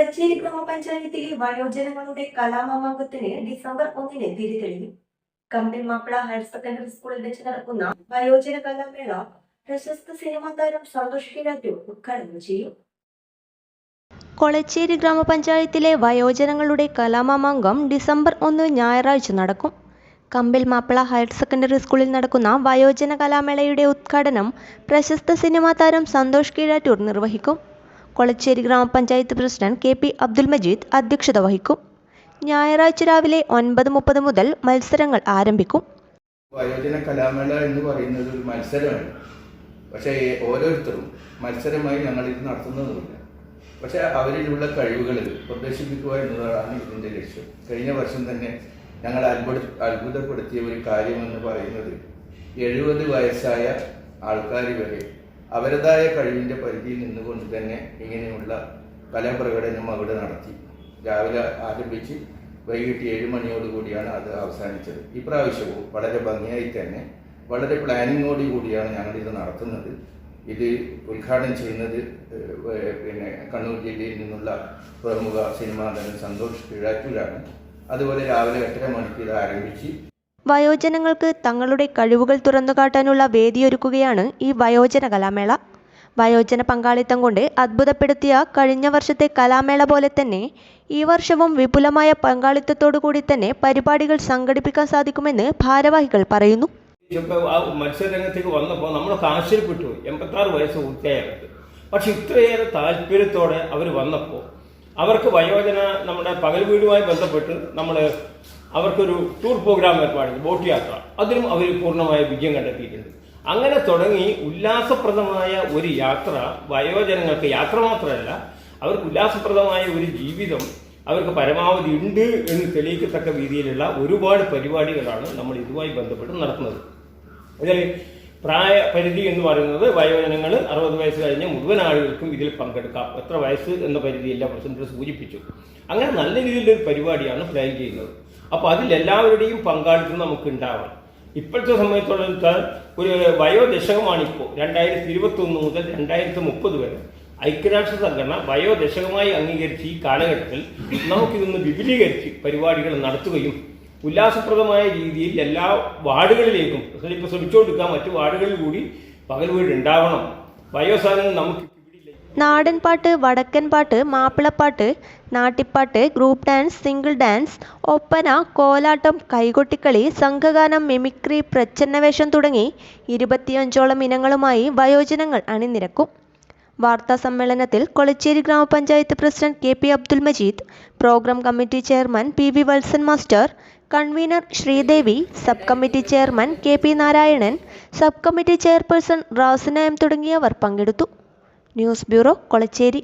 കൊളച്ചേരി ഗ്രാമപഞ്ചായത്തിലെ വയോജനങ്ങളുടെ കലാമാമാങ്കത്തിന് ഡിസംബർ ഒന്നിന് തിരിതെളിയും കമ്പിൽ മാപ്പിള ഹയർ സെക്കൻഡറി സ്കൂളിൽ വെച്ച് നടക്കുന്ന വയോജന കലാമേള പ്രശസ്ത സിനിമാ താരം സന്തോഷ് കിരാറ്റു ഉദ്ഘാടനം ചെയ്യും. കൊളച്ചേരി ഗ്രാമപഞ്ചായത്തിലെ വയോജനങ്ങളുടെ കലാമാമാങ്കം ഡിസംബർ ഒന്ന് ഞായറാഴ്ച നടക്കും. കമ്പിൽ മാപ്പിള ഹയർ സെക്കൻഡറി സ്കൂളിൽ നടക്കുന്ന വയോജന കലാമേളയുടെ ഉദ്ഘാടനം പ്രശസ്ത സിനിമാ താരം സന്തോഷ് കീഴാറ്റൂർ നിർവഹിക്കും. കൊളച്ചേരി ഗ്രാമപഞ്ചായത്ത് president K P Abdul Majeed അധ്യക്ഷത വഹിക്കും. ഞായറാഴ്ച രാവിലെ ഒൻപത് മുപ്പത് മുതൽ മത്സരങ്ങൾ ആരംഭിക്കും. വയോജന കലാമേള എന്ന് പറയുന്നത് ഒരു മത്സരമാണ്. പക്ഷേ ഓരോരുത്തരും മത്സരമായി ഞങ്ങൾ ഇത് നടത്തുന്നതുമില്ല. പക്ഷേ അവരിലുള്ള കഴിവുകൾ പ്രദർശിപ്പിക്കുക എന്നതാണ് ഇതിന്റെ ലക്ഷ്യം. കഴിഞ്ഞ വർഷം തന്നെ ഞങ്ങൾ അത്ഭുത അത്ഭുതപ്പെടുത്തിയ ഒരു കാര്യമെന്ന് പറയുന്നത് എഴുപത് വയസ്സായ ആൾക്കാർ വരെ അവരുടേതായ കഴിവിന്റെ പരിധിയിൽ നിന്നുകൊണ്ട് തന്നെ ഇങ്ങനെയുള്ള കലാപ്രകടനം അവിടെ നടത്തി. രാവിലെ ആരംഭിച്ച് വൈകിട്ട് ഏഴ് മണിയോടുകൂടിയാണ് അത് അവസാനിച്ചത്. ഇപ്രാവശ്യവും വളരെ ഭംഗിയായി തന്നെ വളരെ പ്ലാനിങ്ങോട് കൂടിയാണ് ഞങ്ങളിത് നടത്തുന്നത്. ഇത് ഉദ്ഘാടനം ചെയ്യുന്നത് പിന്നെ കണ്ണൂർ ജില്ലയിൽ നിന്നുള്ള പ്രമുഖ സിനിമാ നടൻ സന്തോഷ് കിഴാറ്റൂരാണ്. അതുപോലെ രാവിലെ എട്ടര മണിക്ക് ഇത് ആരംഭിച്ച് വയോജനങ്ങൾക്ക് തങ്ങളുടെ കഴിവുകൾ തുറന്നുകാട്ടാനുള്ള വേദിയൊരുക്കുകയാണ് ഈ വയോജന കലാമേള. വയോജന പങ്കാളിത്തം കൊണ്ട് അത്ഭുതപ്പെടുത്തിയ കഴിഞ്ഞ വർഷത്തെ കലാമേള പോലെ തന്നെ ഈ വർഷവും വിപുലമായ പങ്കാളിത്തത്തോടു കൂടി തന്നെ പരിപാടികൾ സംഘടിപ്പിക്കാൻ സാധിക്കുമെന്ന് ഭാരവാഹികൾ പറയുന്നു. മത്സരരംഗത്തേക്ക് വന്നപ്പോൾ നമ്മൾ ആശ്ചര്യപ്പെട്ടു എൺപത്താറ് വയസ്സ് പൂർത്തിയായത്. പക്ഷെ ഇത്രയേറെ താല്പര്യത്തോടെ അവർ വന്നപ്പോൾ അവർക്ക് വയോജന നമ്മുടെ പകൽ വീടുമായി ബന്ധപ്പെട്ട് നമ്മൾ അവർക്കൊരു ടൂർ പ്രോഗ്രാം ഏർപ്പാട് ബോട്ട് യാത്ര. അതിലും അവർ പൂർണമായ വിജയം കണ്ടെത്തിയിട്ടുണ്ട്. അങ്ങനെ തുടങ്ങി ഉല്ലാസപ്രദമായ ഒരു യാത്ര വയോജനങ്ങൾക്ക് യാത്ര മാത്രമല്ല അവർക്ക് ഉല്ലാസപ്രദമായ ഒരു ജീവിതം അവർക്ക് പരമാവധി ഉണ്ട് എന്ന് തെളിയിക്കത്തക്ക രീതിയിലുള്ള ഒരുപാട് പരിപാടികളാണ് നമ്മൾ ഇതുമായി ബന്ധപ്പെട്ട് നടത്തുന്നത്. ഇതിൽ പ്രായ പരിധി എന്ന് പറയുന്നത് വയോജനങ്ങൾ അറുപത് വയസ്സ് കഴിഞ്ഞ മുഴുവൻ ആളുകൾക്കും ഇതിൽ പങ്കെടുക്കാം. എത്ര വയസ്സ് എന്ന പരിധിയില്ല പ്രസിഡന്റ് സൂചിപ്പിച്ചു. അങ്ങനെ നല്ല രീതിയിലുള്ള ഒരു പരിപാടിയാണ് പ്ലാൻ ചെയ്യുന്നത്. അപ്പോൾ അതിൽ എല്ലാവരുടെയും പങ്കാളിത്തം നമുക്ക് ഉണ്ടാവണം ഇപ്പോഴത്തെ സമയത്തുള്ള ഒരു വയോദശകമാണിപ്പോൾ രണ്ടായിരത്തി ഇരുപത്തി ഒന്ന് മുതൽ രണ്ടായിരത്തി മുപ്പത് വരെ. ഐക്യരാഷ്ട്ര സംഘടന വയോദശകമായി അംഗീകരിച്ച ഈ കാലഘട്ടത്തിൽ നമുക്കിതൊന്ന് വിപുലീകരിച്ച് പരിപാടികൾ നടത്തുകയും ഉല്ലാസപ്രദമായ രീതിയിൽ എല്ലാ വാർഡുകളിലേക്കും ഇപ്പോൾ ശ്രമിച്ചുകൊണ്ടിരിക്കുക മറ്റു വാർഡുകളിൽ കൂടി പകൽ വീട് ഉണ്ടാവണം വയോസാധനം നമുക്ക് നാടൻ പാട്ട് വടക്കൻ പാട്ട് മാപ്പിളപ്പാട്ട് നാട്ടിപ്പാട്ട് group dance single dance Oppana Kolattam Kaikottikali സംഘഗാനം mimicry പ്രച്ഛന്നവേഷം തുടങ്ങി ഇരുപത്തിയഞ്ചോളം ഇനങ്ങളുമായി വയോജനങ്ങൾ അണിനിരക്കും. വാർത്താ സമ്മേളനത്തിൽ കൊളച്ചേരി ഗ്രാമപഞ്ചായത്ത് president K P Abdul Majeed programme committee chairman P V Valsan master convener Sreedevi sub committee chairman K P Narayanan sub committee chairperson Rasina തുടങ്ങിയവർ പങ്കെടുത്തു. News bureau Kolachery